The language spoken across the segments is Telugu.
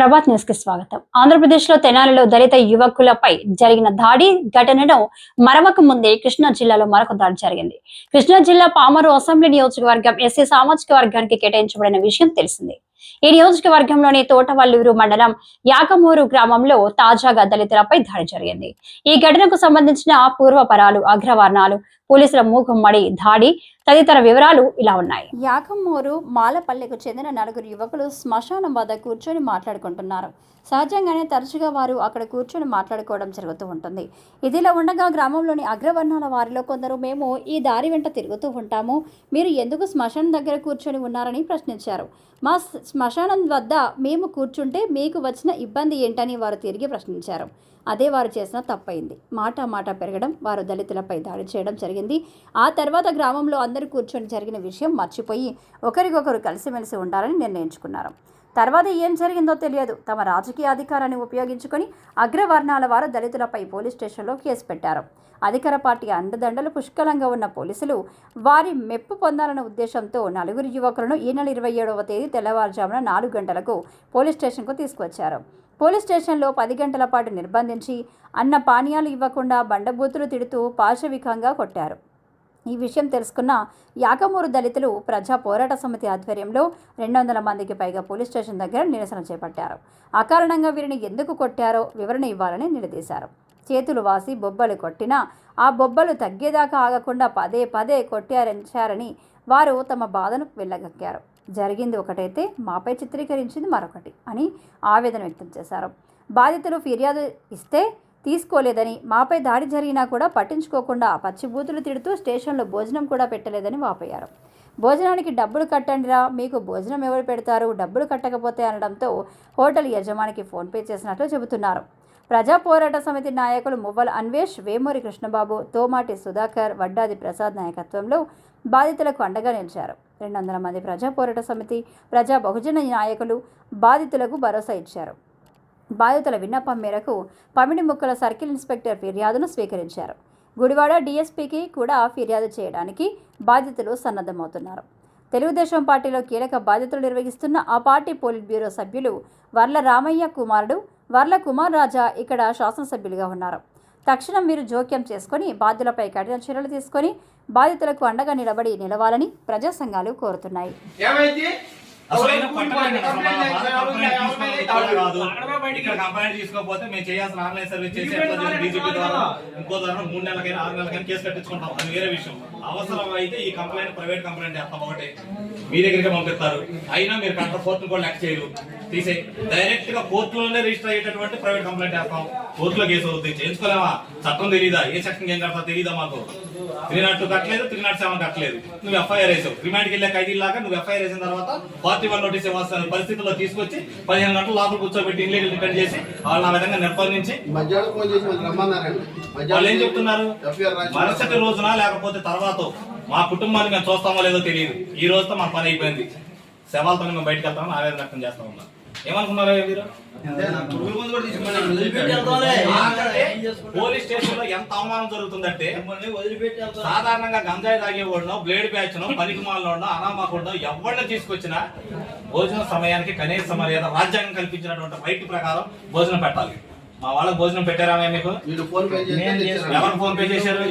ప్రభాత్ న్యూస్కి స్వాగతం. ఆంధ్రప్రదేశ్లో తెనాలిలో దళిత యువకులపై జరిగిన దాడి ఘటనను మరవక ముందే కృష్ణా జిల్లాలో మరొక దాడి జరిగింది. కృష్ణా జిల్లా పామరు అసెంబ్లీ నియోజకవర్గం ఎస్సీ సామాజిక వర్గానికి కేటాయించబడిన విషయం తెలిసిందే. ఈ నియోజకవర్గంలోని తోటవల్లూరు మండలం యాకమూరు గ్రామంలో తాజాగా దళితులపై దాడి జరిగింది. ఈ ఘటనకు సంబంధించిన పూర్వపరాలు అగ్రవర్ణాలు పోలీసుల మూకుమ్మడి దాడి తదితర వివరాలు ఇలా ఉన్నాయి. యాకమ్మూరు మాలపల్లెకు చెందిన నలుగురు యువకులు శ్మశానం వద్ద కూర్చొని మాట్లాడుకుంటున్నారు. సహజంగానే తరచుగా వారు అక్కడ కూర్చొని మాట్లాడుకోవడం జరుగుతూ ఉంటుంది. ఇదిలా ఉండగా గ్రామంలోని అగ్రవర్ణాల వారిలో కొందరు మేము ఈ దారి వెంట తిరుగుతూ ఉంటాము. మీరు ఎందుకు శ్మశానం దగ్గర కూర్చొని ఉన్నారని ప్రశ్నించారు. మా శ్మశానం వద్ద మేము కూర్చుంటే మీకు వచ్చిన ఇబ్బంది ఏంటని వారు తిరిగి ప్రశ్నించారు. అదే వారు చేసిన తప్పైంది మాట మాట పెరగడం వారు దళితులపై దాడి చేయడం జరిగింది. ఆ తర్వాత గ్రామంలో అందరూ కూర్చొని జరిగిన విషయం మర్చిపోయి ఒకరికొకరు కలిసిమెలిసి ఉండాలని నిర్ణయించుకున్నారు. తర్వాత ఏం జరిగిందో తెలియదు. తమ రాజకీయ అధికారాన్ని ఉపయోగించుకొని అగ్రవర్ణాల వారు దళితులపై పోలీస్ స్టేషన్లో కేసు పెట్టారు. అధికార పార్టీ అండదండలు పుష్కలంగా ఉన్న పోలీసులు వారి మెప్పు పొందాలన్న ఉద్దేశంతో నలుగురు యువకులను ఈ నెల ఇరవై ఏడవ తేదీ తెల్లవారుజామున నాలుగు గంటలకు పోలీస్ స్టేషన్కు తీసుకువచ్చారు. పోలీస్ స్టేషన్లో పది గంటల పాటు నిర్బంధించి అన్న పానీయాలు ఇవ్వకుండా బండబూతులు తిడుతూ పాశవికంగా కొట్టారు. ఈ విషయం తెలుసుకున్న యాకమూరు దళితులు ప్రజా పోరాట సమితి ఆధ్వర్యంలో రెండు వందల మందికి పైగా పోలీస్ స్టేషన్ దగ్గర నిరసన చేపట్టారు. అకారణంగా వీరిని ఎందుకు కొట్టారో వివరణ ఇవ్వాలని నిలదీశారు. చేతులు వాసి బొబ్బలు కొట్టినా ఆ బొబ్బలు తగ్గేదాకా ఆగకుండా పదే పదే కొట్టారని వారు తమ బాధను వెళ్ళగక్కారు జరిగింది ఒకటైతే మాపై చిత్రీకరించింది మరొకటి అని ఆవేదన వ్యక్తం చేశారు. బాధితులు ఫిర్యాదు ఇస్తే తీసుకోలేదని మాపై దాడి జరిగినా కూడా పట్టించుకోకుండా పచ్చిబూతులు తిడుతూ స్టేషన్లో భోజనం కూడా పెట్టలేదని వాపోయారు. భోజనానికి డబ్బులు కట్టండిరా మీకు భోజనం ఎవరు పెడతారు డబ్బులు కట్టకపోతే అనడంతో హోటల్ యజమానికి ఫోన్పే చేసినట్లు చెబుతున్నారు. ప్రజా పోరాట సమితి నాయకులు మువ్వల అన్వేష్ వేమూరి కృష్ణబాబు తోమాటి సుధాకర్ వడ్డాది ప్రసాద్ నాయకత్వంలో బాధితులకు అండగా నిలిచారు. రెండు వందల మంది ప్రజా పోరాట సమితి ప్రజా బహుజన నాయకులు బాధితులకు భరోసా ఇచ్చారు. బాధితుల విన్నపం మేరకు పమిడి ముక్కల సర్కిల్ ఇన్స్పెక్టర్ ఫిర్యాదును స్వీకరించారు. గుడివాడ డీఎస్పీకి కూడా ఫిర్యాదు చేయడానికి బాధితులు సన్నద్ధమవుతున్నారు. తెలుగుదేశం పార్టీలో కీలక బాధ్యతలు నిర్వహిస్తున్న ఆ పార్టీ పోలిట్ బ్యూరో సభ్యులు వర్ల రామయ్య కుమారుడు వర్ల కుమార్ రాజా ఇక్కడ శాసనసభ్యులుగా ఉన్నారు. తక్షణం మీరు జోక్యం చేసుకొని బాధ్యులపై కఠిన చర్యలు తీసుకొని బాధితులకు అండగా నిలబడి నిలవాలని ప్రజా సంఘాలు కోరుతున్నాయి కంప్లైంట్ తీసుకోకపోతే మేము చేయాల్సిన ఆన్లైన్ సర్వీస్ చేసి డీజీపీ ద్వారా. ఇంకో ద్వారా మూడు నెలలకైనా ఆరు నెలలకైనా కేసు కట్టించుకుంటాం. అది వేరే విషయం. అవసరం అయితే ఈ కంప్లైంట్ ప్రైవేట్ కంప్లైంట్ చేస్తాం ఒకటి. మీ దగ్గరికి పంపిస్తారు. అయినా మీరు కంట కోర్టు కూడా లెక్క చేయరు. తీసే డైరెక్ట్గా కోర్టులోనే రిజిస్టర్ అయ్యేటటువంటి ప్రైవేట్ కంప్లైంట్ చేస్తాం. కోర్టులో కేసు అవుతుంది చేయించుకోలేమా చట్టం తెలియదా ఏ సెక్షన్ ఏం కడతా తెలియదా మాకు? త్రీ నాట్ టూ కట్టలేదు త్రీ నాట్ సెవెన్ కట్టలేదు. నువ్వు ఎఫ్ఐఆర్ వేసావు. రిమాండ్కి వెళ్ళే ఖైదీలాగా నువ్వు ఎఫ్ఐఆర్ వేసిన తర్వాత పార్టీ వన్ నోటీస్ ఇవ్వాల్సిన పరిస్థితుల్లో తీసుకొచ్చి పదిహేను గంటలు లోపల కూర్చోబెట్టి ఇల్లీగల్ డిపెండ్ చేసి వాళ్ళని ఆ విధంగా నిర్బంధించి వాళ్ళు ఏం చెప్తున్నారు? మరుసటి రోజున లేకపోతే తర్వాత? మా కుటుంబాన్ని మేము చూస్తామో లేదో తెలియదు. ఈ రోజుతో మా పని అయిపోయింది. శవాలతో మేము బయటకు వెళ్తామని ఆవేదన వ్యక్తం చేస్తా ఉన్నాం ఏమనుకున్నారా మీరు? పోలీస్ స్టేషన్లో ఎంత అవమానం జరుగుతుందంటే సాధారణంగా గంజాయి తాగేవాడునో బ్లేడ్ బ్యాచ్ నో పనికి మాలోనో అనామాకుండా ఎవరిని తీసుకొచ్చినా భోజన సమయానికి కనీస మర్యాద రాజ్యాంగం కల్పించినటువంటి రైట్ ప్రకారం భోజనం పెట్టాలి. మా వాళ్ళకి భోజనం పెట్టారా మీకు. ఎవరు ఫోన్ పే చేశారు?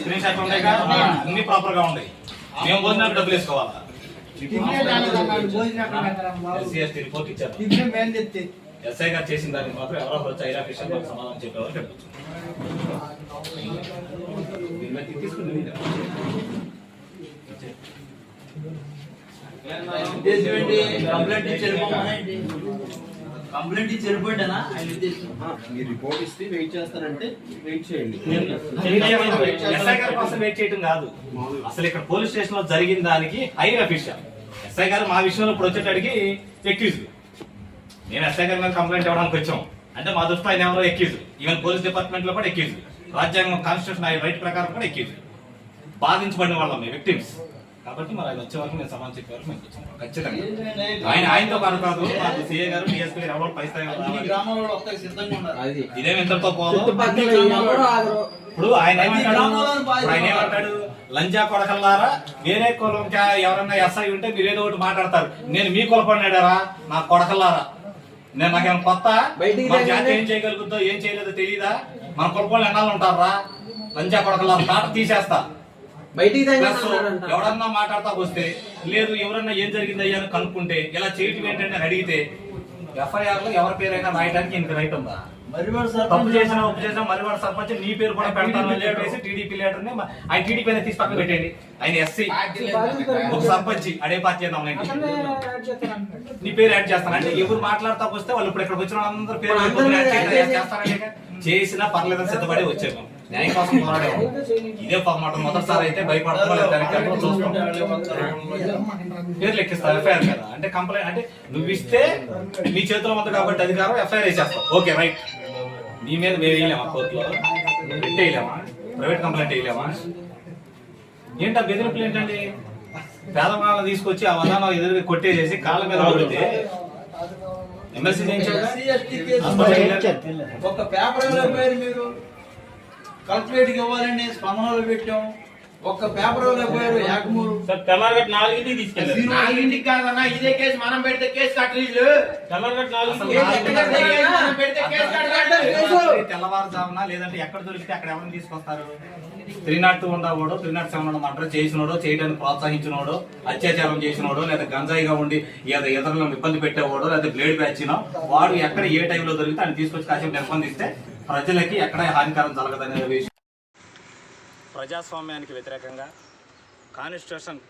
స్క్రీన్ షాట్ ఉన్నాయి కదా? అన్ని ప్రాపర్గా ఉన్నాయి మేము భోజనానికి డబ్బులు వేసుకోవాలా? ఎస్ఐ గారు చేసిన దానికి మాత్రం ఎవరో వచ్చి ఐరా విషయం సమాధానం చెప్పేవారు. కంప్లైంట్ ఇచ్చి కంప్లైంట్ ఇచ్చి వెళ్ళిపోయానా ఆయన ఉద్దేశం మీరు రిపోర్ట్ ఇస్తే వెయిట్ చేస్తారంటే వెయిట్ చేయండి. ఎస్ఐ గారి కోసం వెయిట్ చేయడం కాదు. అసలు ఇక్కడ పోలీస్ స్టేషన్లో జరిగిన దానికి హైర్ అఫీషియల్. ఎస్ఐ గారు మా విషయంలో ఇప్పుడు వచ్చేటడికి ఎక్యూజ్ నేను ఎస్ఐ గారి మీద కంప్లైంట్ ఇవ్వడానికి వచ్చాం. అంటే మా దృష్టిలో ఆయన ఎవరో ఎక్యూజ్ ఈవెన్ పోలీస్ డిపార్ట్మెంట్లో కూడా ఎక్యూజ్ రాజ్యాంగం కాన్స్టిట్యూషన్ రైట్ ప్రకారం కూడా ఎక్యూజ్ బాధించబడిన వాళ్ళం విక్టిమ్స్ కాబట్టి మరి ఆయన వచ్చే వరకు నేను సమాధానం చెప్పే వరకు మేము. ఖచ్చితంగా. ఆయన ఆయనతో పాటు కాదు మాకు సీఏ గారు డిఎస్పీ ఎవరో పై స్థాయి వాళ్ళు ఈ రావాలి. గ్రామంలో వస్తాయి సిద్ధంగా ఉన్నారు ఇదేం ఎంతతో పోదు. ఇప్పుడు ఆయన ఆయన ఏమంటాడు? లంజా కొడకల్లారా? వేరే కులం ఎవరన్నా ఎస్ఐ ఉంటే మీరు ఏదో ఒకటి మాట్లాడతారు. నేను మీ కులపడినాడారా నా కొడకల్లారా? నేను నాకేం కొత్త? బయటికి మన జాతి ఏం చేయగలుగుతుందో ఏం చేయలేదో తెలియదా మన కుటుంబంలో ఎన్నాళ్ళు ఉంటారా? లంచా కొడకల తాట తీసేస్తా. బయటికి ఎవడన్నా మాట్లాడతా. వస్తే లేదు ఎవరన్నా ఏం జరిగింది అయ్యా అని కనుక్కుంటే ఇలా చేయటం ఏంటంటే అడిగితే ఎఫ్ఐఆర్లో ఎవరి పేరైనా రాయడానికి ఇంక రైట్ ఉందా? తప్పు సర్పంచ్ చేసిన ఒప్పు చేసిన మరి వాడు సర్పంచ్ నీ పేరు కూడా పెడతాను అని చెప్పేసి టీడీపీ లీడర్ని ఆయన టీడీపీ అనేది తీసి పక్కన పెట్టండి ఆయన ఎస్సీ. ఒక సర్పంచ్ అడే పార్టీ చేద్దాం నీ పేరు యాడ్ చేస్తాను అంటే? ఎవరు మాట్లాడతా వస్తే వాళ్ళు ఇప్పుడు ఇక్కడ వచ్చిన వాళ్ళందరూ పేరు చేస్తారంటే చేసినా పర్లేదని సిద్ధపడి వచ్చాము. న్యాయం కోసం పోరాడాము ఇదే మాట మొదటిసారి అయితే భయపడతాం దానికి చూస్తాం. పేర్లు ఎక్కిస్తారు ఎఫ్ఐఆర్ కదా. అంటే కంప్లైంట్ అంటే నువ్వు ఇస్తే నీ చేతిలో ఉంది కాబట్టి అధికారం ఎఫ్ఐఆర్ వేసేస్తావు ఓకే రైట్. నీ మీద మేము వేయలేమా కోర్టులో? పెట్టేయలేమా ప్రైవేట్ కంప్లైంట్ వేయలేమా? ఏంటా బెదిరింపులు ఏంటండి? పేదవాళ్ళని తీసుకొచ్చి ఆ వదాన ఎదురు కొట్టేసేసి కాళ్ళ మీద కొడితే ఎమ్మెల్సీ చేయించారు ఒక పేపర్ మీరు? కలెక్టరేట్కి ఇవ్వాలని స్పందనలో పెట్టాం. ఒక్క పేపర్ ఏకమూరు తెల్లారగట్ట నాలుగింటికి తీసుకెళ్ళారు. నాలుగింటికి కాదన్నా ఇదే కేసు మనం పెడితే కేసు కట్టరీళ్ళు తెల్లారగట్ట నాలుగు తెల్లవారుజామున లేదంటే ఎక్కడ దొరికితే అక్కడ ఎవరిని తీసుకొస్తారు? త్రీ నాట్ టూ ఉండవాడు త్రీ నాట్ సెవెన్ మర్డర్ చేసినోడు చేయడానికి ప్రోత్సహించినోడు అత్యాచారం చేసినోడు లేదా గంజాయిగా ఉండి లేదా ఇతరులను ఇబ్బంది పెట్టేవాడు లేదా బ్లేడ్ బ్యాచినో వాడు ఎక్కడ ఏ టైంలో దొరికితే ఆయన తీసుకొచ్చి కాసేపు నిర్బంధిస్తే ప్రజలకి ఎక్కడ హానికరం జరగదనే విషయం. ప్రజాస్వామ్యానికి వ్యతిరేకంగా కాన్స్టిట్యూషన్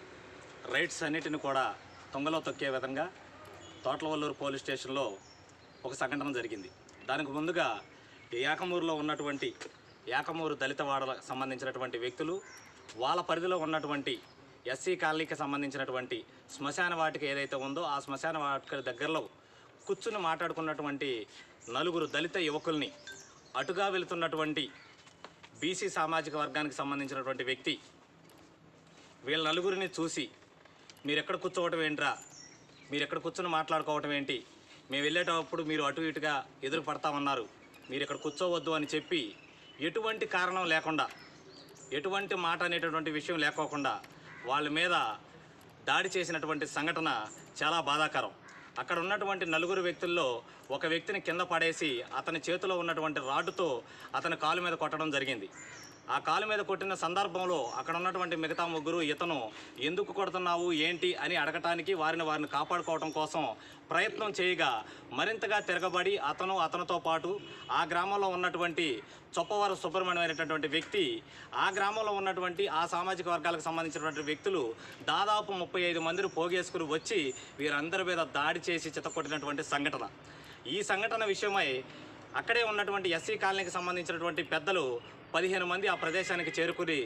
రైట్స్ అన్నిటిని కూడా తొంగలో తొక్కే విధంగా తోటలవల్లూరు పోలీస్ స్టేషన్లో ఒక సంఘటన జరిగింది. దానికి ముందుగా ఏకమూరులో ఉన్నటువంటి ఏకమూరు దళిత వాడలకు సంబంధించినటువంటి వ్యక్తులు వాళ్ళ పరిధిలో ఉన్నటువంటి ఎస్సీ కాలనీకి సంబంధించినటువంటి శ్మశాన వాటిక ఏదైతే ఉందో ఆ శ్మశాన వాటిక దగ్గరలో కూర్చుని మాట్లాడుకున్నటువంటి నలుగురు దళిత యువకుల్ని అటుగా వెళుతున్నటువంటి బీసీ సామాజిక వర్గానికి సంబంధించినటువంటి వ్యక్తి వీళ్ళ నలుగురిని చూసి మీరు ఎక్కడ కూర్చోవటం ఏంట్రా? మీరు ఎక్కడ కూర్చొని మాట్లాడుకోవటం ఏంటి? మేము వెళ్ళేటప్పుడు మీరు అటు ఇటుగా ఎదురు పడతామన్నారు. మీరు ఇక్కడ కూర్చోవద్దు అని చెప్పి ఎటువంటి కారణం లేకుండా ఎటువంటి మాట అనేటటువంటి విషయం లేకోకుండా వాళ్ళ మీద దాడి చేసినటువంటి సంఘటన చాలా బాధాకరం. అక్కడ ఉన్నటువంటి నలుగురు వ్యక్తుల్లో ఒక వ్యక్తిని కింద పడేసి అతని చేతిలో ఉన్నటువంటి రాడ్డుతో అతని కాలు మీద కొట్టడం జరిగింది. ఆ కాలు మీద కొట్టిన సందర్భంలో అక్కడ ఉన్నటువంటి మిగతా ముగ్గురు ఇతను ఎందుకు కొడుతున్నావు? ఏంటి? అని అడగటానికి వారిని వారిని కాపాడుకోవడం కోసం ప్రయత్నం చేయగా మరింతగా తిరగబడి అతను అతనితో పాటు ఆ గ్రామంలో ఉన్నటువంటి చొప్పవర సుబ్రహ్మణ్యం అనేటటువంటి వ్యక్తి ఆ గ్రామంలో ఉన్నటువంటి ఆ సామాజిక వర్గాలకు సంబంధించినటువంటి వ్యక్తులు దాదాపు ముప్పై ఐదు మందిని పోగేసుకుని వచ్చి వీరందరి మీద దాడి చేసి చితకొట్టినటువంటి సంఘటన. ఈ సంఘటన విషయమై అక్కడే ఉన్నటువంటి ఎస్సీ కాలనీకి సంబంధించినటువంటి పెద్దలు పదిహేను మంది ఆ ప్రదేశానికి చేరుకుని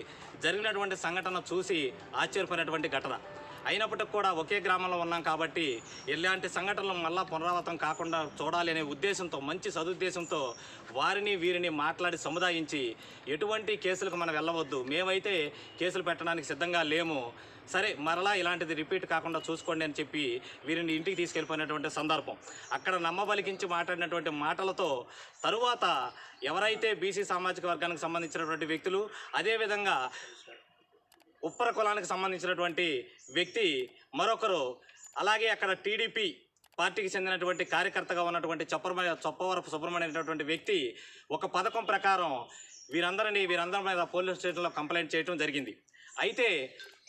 జరిగినటువంటి సంఘటన చూసి ఆశ్చర్యపోయినటువంటి ఘటన. అయినప్పటికి కూడా ఒకే గ్రామంలో ఉన్నాం కాబట్టి ఇలాంటి సంఘటనలు మళ్ళా పునరావృతం కాకుండా చూడాలి అనే ఉద్దేశంతో మంచి సదుద్దేశంతో వారిని వీరిని మాట్లాడి సముదాయించి ఎటువంటి కేసులకు మనం వెళ్ళవద్దు. మేమైతే కేసులు పెట్టడానికి సిద్ధంగా లేము. సరే మరలా ఇలాంటిది రిపీట్ కాకుండా చూసుకోండి అని చెప్పి వీరిని ఇంటికి తీసుకెళ్ళిపోయినటువంటి సందర్భం. అక్కడ నమ్మబలికించి మాట్లాడినటువంటి మాటలతో తరువాత ఎవరైతే బీసీ సామాజిక వర్గానికి సంబంధించినటువంటి వ్యక్తులు అదేవిధంగా ఉప్పర కులానికి సంబంధించినటువంటి వ్యక్తి మరొకరు. అలాగే అక్కడ టీడీపీ పార్టీకి చెందినటువంటి కార్యకర్తగా ఉన్నటువంటి చొప్పర చొప్పవరపు సుబ్రహ్మణ్యం అనేటువంటి వ్యక్తి ఒక పథకం ప్రకారం వీరందరినీ వీరందరి మీద పోలీస్ స్టేషన్లో కంప్లైంట్ చేయడం జరిగింది. అయితే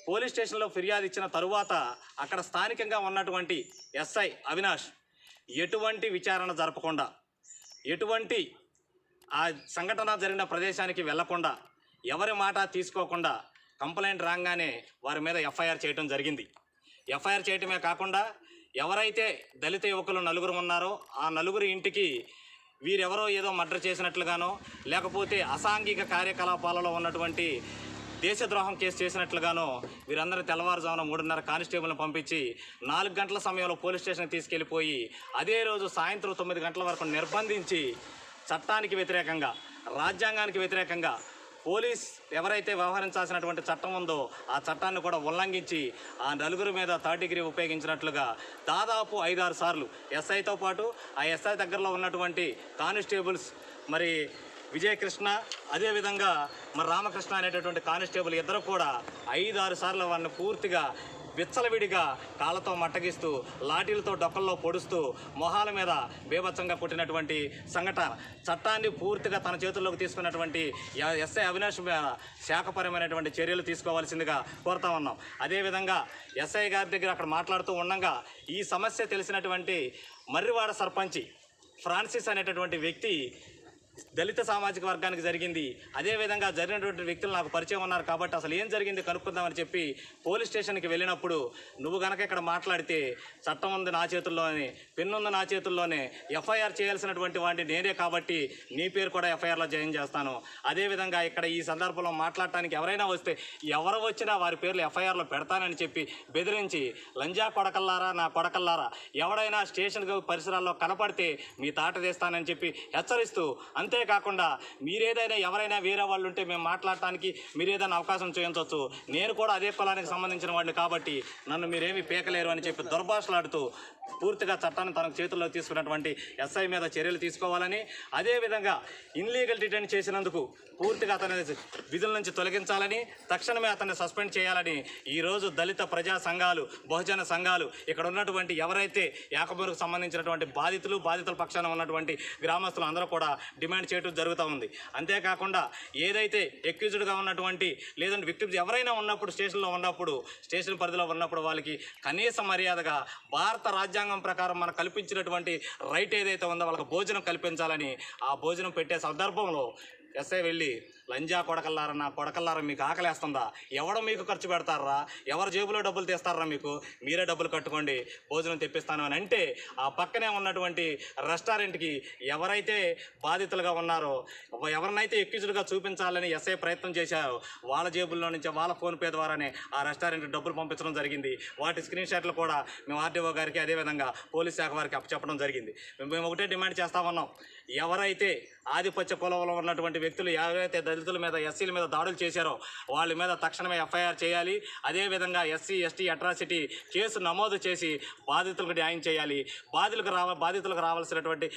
పోలీస్ స్టేషన్లో ఫిర్యాదు ఇచ్చిన తరువాత అక్కడ స్థానికంగా ఉన్నటువంటి ఎస్ఐ అవినాష్ ఎటువంటి విచారణ జరపకుండా ఎటువంటి ఆ సంఘటన జరిగిన ప్రదేశానికి వెళ్ళకుండా ఎవరి మాట తీసుకోకుండా కంప్లైంట్ రాగానే వారి మీద ఎఫ్ఐఆర్ చేయడం జరిగింది. ఎఫ్ఐఆర్ చేయటమే కాకుండా ఎవరైతే దళిత యువకులు నలుగురు ఉన్నారో ఆ నలుగురు ఇంటికి వీరెవరో ఏదో మర్డర్ చేసినట్లుగానో లేకపోతే అసాంఘిక కార్యకలాపాలలో ఉన్నటువంటి దేశద్రోహం కేసు చేసినట్లుగానో వీరందరూ తెల్లవారుజామున మూడున్నర కానిస్టేబుల్ని పంపించి నాలుగు గంటల సమయంలో పోలీస్ స్టేషన్కి తీసుకెళ్ళిపోయి అదే రోజు సాయంత్రం తొమ్మిది గంటల వరకు నిర్బంధించి చట్టానికి వ్యతిరేకంగా రాజ్యాంగానికి వ్యతిరేకంగా పోలీస్ ఎవరైతే వ్యవహరించాల్సినటువంటి చట్టం ఉందో ఆ చట్టాన్ని కూడా ఉల్లంఘించి ఆ నలుగురు మీద థర్డ్ డిగ్రీ ఉపయోగించినట్లుగా దాదాపు ఐదారు సార్లు ఎస్ఐతో పాటు ఆ ఎస్ఐ దగ్గరలో ఉన్నటువంటి కానిస్టేబుల్స్ మరి విజయకృష్ణ అదేవిధంగా మరి రామకృష్ణ అనేటటువంటి కానిస్టేబుల్ ఇద్దరు కూడా ఐదారు సార్లు వారిని పూర్తిగా విచ్చలవిడిగా కాళ్ళతో మట్టగిస్తూ లాఠీలతో డొక్కల్లో పొడుస్తూ మొహాల మీద బీభత్సంగా పుట్టినటువంటి సంఘటన చట్టాన్ని పూర్తిగా తన చేతుల్లోకి తీసుకున్నటువంటి ఎస్ఐ అవినాష్ మీద శాఖపరమైనటువంటి చర్యలు తీసుకోవాల్సిందిగా కోరుతా ఉన్నాం. అదేవిధంగా ఎస్ఐ గారి దగ్గర అక్కడ మాట్లాడుతూ ఉండగా ఈ సమస్య తెలిసినటువంటి మర్రివాడ సర్పంచి ఫ్రాన్సిస్ అనేటటువంటి వ్యక్తి దళిత సామాజిక వర్గానికి జరిగింది. అదేవిధంగా జరిగినటువంటి వ్యక్తులు నాకు పరిచయం ఉన్నారు కాబట్టి అసలు ఏం జరిగింది కనుక్కుందామని చెప్పి పోలీస్ స్టేషన్కి వెళ్ళినప్పుడు నువ్వు గనక ఇక్కడ మాట్లాడితే చట్టం ఉంది నా చేతుల్లోనే పిన్ ఉంది నా చేతుల్లోనే ఎఫ్ఐఆర్ చేయాల్సినటువంటి వాడిని నేనే కాబట్టి నీ పేరు కూడా ఎఫ్ఐఆర్లో జాయిన్ చేస్తాను. అదేవిధంగా ఇక్కడ ఈ సందర్భంలో మాట్లాడటానికి ఎవరైనా వస్తే ఎవరు వచ్చినా వారి పేర్లు ఎఫ్ఐఆర్లో పెడతానని చెప్పి బెదిరించి లంజా కొడకల్లారా నా కొడకల్లారా? ఎవడైనా స్టేషన్ పరిసరాల్లో కనపడితే మీ తాట తీస్తానని చెప్పి హెచ్చరిస్తూ అంతేకాకుండా మీరేదైనా ఎవరైనా వేరే వాళ్ళు ఉంటే మేము మాట్లాడటానికి మీరు ఏదైనా అవకాశం చేయించవచ్చు. నేను కూడా అదే కులానికి సంబంధించిన వాడిని కాబట్టి నన్ను మీరేమీ పీకలేరు అని చెప్పి దుర్భాషలాడుతూ పూర్తిగా చట్టాన్ని తన చేతుల్లో తీసుకున్నటువంటి ఎస్ఐ మీద చర్యలు తీసుకోవాలని అదేవిధంగా ఇన్లీగల్ డిటైన్ చేసినందుకు పూర్తిగా అతని విధుల నుంచి తొలగించాలని తక్షణమే అతన్ని సస్పెండ్ చేయాలని ఈరోజు దళిత ప్రజా సంఘాలు బహుజన సంఘాలు ఇక్కడ ఉన్నటువంటి ఎవరైతే యాకబూరుకు సంబంధించినటువంటి బాధితులు బాధితుల పక్షాన ఉన్నటువంటి గ్రామస్తులు అందరూ కూడా డిమాండ్ చేయడం జరుగుతూ ఉంది. అంతేకాకుండా ఏదైతే ఎక్యూజ్డ్గా ఉన్నటువంటి లేదంటే విక్టిమ్స్ ఎవరైనా ఉన్నప్పుడు స్టేషన్లో ఉన్నప్పుడు స్టేషన్ పరిధిలో ఉన్నప్పుడు వాళ్ళకి కనీస మర్యాదగా భారత రాజ్యాంగం ప్రకారం మనకు కల్పించినటువంటి రైట్ ఏదైతే ఉందో వాళ్ళకి భోజనం కల్పించాలని ఆ భోజనం పెట్టే సందర్భంలో ఎస్ఐ వెళ్ళి లంజా కొడకల్లారా నా కొడకల్లారా మీకు ఆకలేస్తుందా? ఎవడో మీకు ఖర్చు పెడతారా? ఎవరు జేబులో డబ్బులు తీస్తారా మీకు? మీరే డబ్బులు కట్టుకోండి భోజనం తెప్పిస్తాను అని అంటే ఆ పక్కనే ఉన్నటువంటి రెస్టారెంట్కి ఎవరైతే బాధితులుగా ఉన్నారో ఎవరినైతే ఎక్కిజులుగా చూపించాలని ఎస్ఐ ప్రయత్నం చేశారో వాళ్ళ జేబుల్లో నుంచి వాళ్ళ ఫోన్పే ద్వారానే ఆ రెస్టారెంట్ డబ్బులు పంపించడం జరిగింది. వాటి స్క్రీన్ షాట్లు కూడా మేము ఆర్డీఓ గారికి అదేవిధంగా పోలీస్ శాఖ వారికి అప్పచెప్పడం జరిగింది. మేము ఒకటే డిమాండ్ చేస్తా ఉన్నాం. ఎవరైతే ఆధిపత్య కులంలో ఉన్నటువంటి వ్యక్తులు ఎవరైతే దళితుల మీద ఎస్సీల మీద దాడులు చేశారో వాళ్ళ మీద తక్షణమే ఎఫ్ఐఆర్ చేయాలి. అదేవిధంగా ఎస్సీ ఎస్టీ అట్రాసిటీ కేసు నమోదు చేసి బాధితులకు న్యాయం చేయాలి. బాధితులకు రావ బాధితులకు రావాల్సినటువంటి